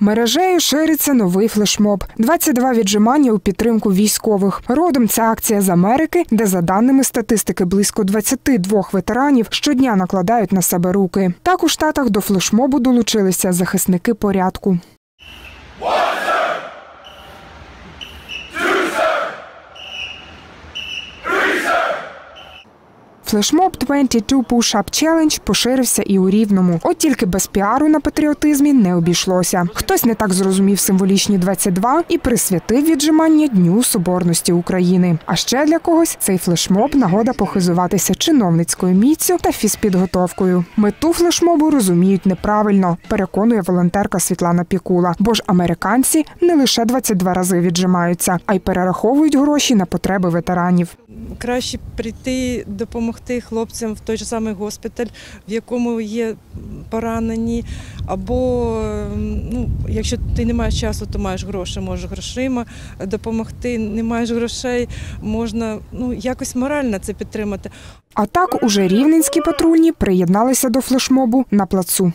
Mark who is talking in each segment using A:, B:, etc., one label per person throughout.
A: Мережею шириться новий флешмоб. 22 віджимання у підтримку військових. Родом ця акція з Америки, де за даними статистики близько 22 ветеранів щодня накладають на себе руки. Так у штатах до флешмобу долучилися захисники порядку. Флешмоб 22 Push-Up Challenge поширився і у Рівному. От тільки без піару на патріотизмі не обійшлося. Хтось не так зрозумів символічні 22 і присвятив віджимання Дню Соборності України. А ще для когось цей флешмоб нагода похизуватися чиновницькою міцю та фізпідготовкою. Мету флешмобу розуміють неправильно, переконує волонтерка Світлана Пікула. Бо ж американці не лише 22 рази віджимаються, а й перераховують гроші на потреби ветеранів.
B: Краще прийти допомогти хлопцям в той же самий госпіталь, в якому є поранені, або ем, ну, якщо ти не маєш часу, то маєш гроші, можеш грошима допомогти. Не маєш грошей, можна ну якось морально це підтримати.
A: А так уже рівненські патрульні приєдналися до флешмобу на плацу.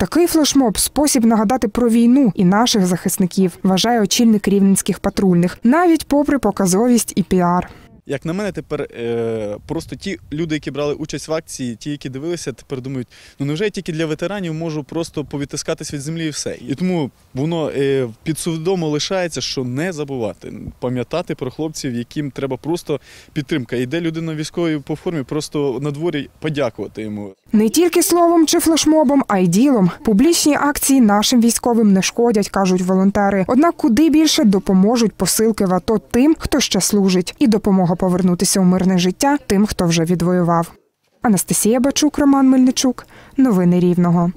A: Такий флешмоб спосіб нагадати про війну і наших захисників, вважає очільник рівненських патрульних, навіть попри показовість і піар.
C: Як на мене, тепер е, просто ті люди, які брали участь в акції, ті, які дивилися, тепер думають, ну невже я тільки для ветеранів можу просто повітискатись від землі і все. І тому воно е, підсвідомо лишається, що не забувати, пам'ятати про хлопців, яким треба просто підтримка. Йде людина військової по формі, просто на дворі подякувати йому.
A: Не тільки словом чи флешмобом, а й ділом. Публічні акції нашим військовим не шкодять, кажуть волонтери. Однак куди більше допоможуть посилки в АТО тим, хто ще служить, і допомога повернутися у мирне життя тим, хто вже відвоював. Анастасія Бачук, Роман Мельничук. Новини Рівного.